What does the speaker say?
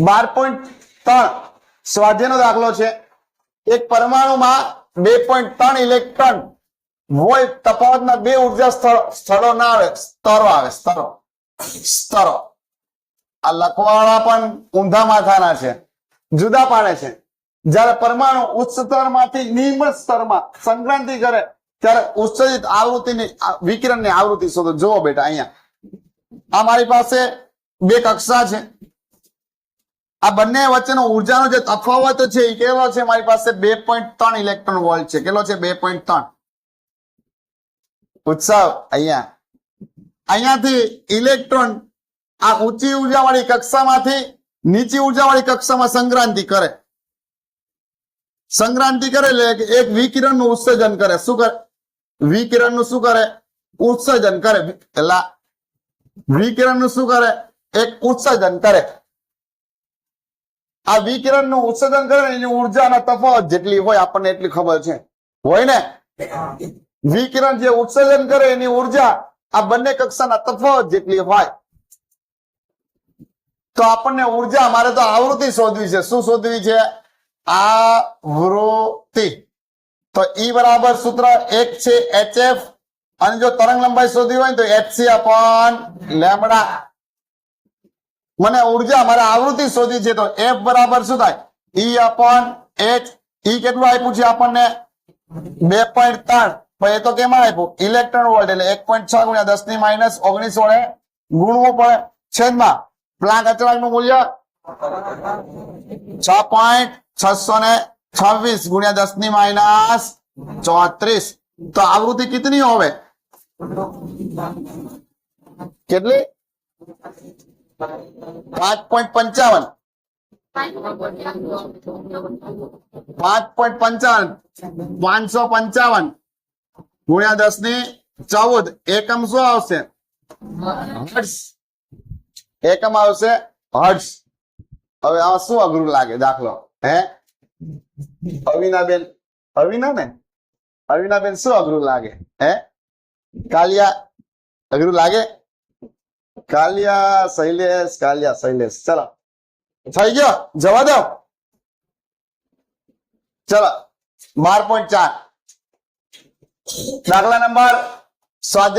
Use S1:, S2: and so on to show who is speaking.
S1: બાર point ત્રણ સ્વાધ્યાયનો દાખલો છે. એક પરમાણુમાં બે પોઈન્ટ ત્રણ ઇલેક્ટ્રોન હોય તફાવતના બે ઊર્જા સ્થળો ના આવે, સ્તરો આવે, સ્તરો સ્તરો. આ લખવાળા પણ ઊંધા માથાના છે. જુદા પાડે છે. જ્યારે પરમાણુ ઉચ્ચ સ્તરમાંથી નિમ્ન સ્તરમાં સંક્રાંતિ કરે, ત્યારે ઉત્સર્જિત આવૃત્તિની વિકિરણની આવૃત્તિ શોધો. જુઓ બેટા, અહીંયા. આ મારી પાસે બે કક્ષા છે. આ બંને વચ્ચેનો ઉર્જાનો જે તફાવત છે એ કેવો છે? મારી પાસે બે પોઈન્ટ ત્રણ ઇલેક્ટ્રોન વોલ્ટ છે. કેટલો છે? બે પોઈન્ટ ત્રણ. ઉત્સવ, અહીંયા. અહીંયાથી ઇલેક્ટ્રોન આ ઊંચી ઉર્જાવાળી કક્ષામાંથી નીચી ઉર્જાવાળી કક્ષામાં સંક્રાંતિ કરે. સંક્રાંતિ કરે એટલે એક વિકિરણનું ઉત્સર્જન કરે. શું કરે? વિકિરણનું શું કરે? ઉત્સર્જન કરે. એટલે વિકિરણનું શું કરે? એક ઉત્સર્જન કરે. આ વિકિરણનું ઉત્સર્જન કરે ને એની ઉર્જાના તફાવત જેટલી હોય આપણને એટલી ખબર છે. હોય ને? વિકિરણ જે ઉત્સર્જન કરે એની ઊર્જા આ બંને કક્ષાના તફાવત જેટલી હોય. તો આપણને ઊર્જા મારે તો આવૃત્તિ શોધવી છે. શું શોધવી છે? આવૃત્તિ. તો ઈ બરાબર સૂત્ર એક છે એચ એફ અને જો તરંગ લંબાઈ શોધવી હોય તો એચસી અપોન લેમડા મને ઊર્જા, મારે આવૃત્તિ શોધી છે, તો એફ બરાબર શું થાય? ઈ અપોન એચ ઈ કેટલું આપ્યું છે આપણને? બે પોઈન્ટ ત્રણ. એ તો કેમાં આપ્યું? ઇલેક્ટ્રોન વોલ્ટ એટલે એક પોઈન્ટ છ ગુણ્યા દસની માઇનસ ઓગણીસ વડે ગુણવું પડે. છેદમાં પ્લાન્ટ અચળાંકનું મૂલ્ય? છ પોઈન્ટ છસો ને છવ્વીસ ગુણ્યા દસની માઇનસ ચોત્રીસ. તો આવૃત્તિ કેટલી હોવે? કેટલી? દસની ચૌદ. એકમ શું આવશે? હર્ષ. એકમ આવશે હર્ષ. હવે આ શું અઘરું લાગે? દાખલો. હે? અવિનાબેન. અવિના ને અવિનાબેન શું અઘરું લાગે? હે? કાલિયા, અઘરું લાગે? કાલિયા શૈલેષ કાલિયા શૈલેષ. ચલો. થઈ ગયો? જવા દો. ચલો. બાર પોઈન્ટ ચાર. દાખલા નંબર. સ્વાધ્યાય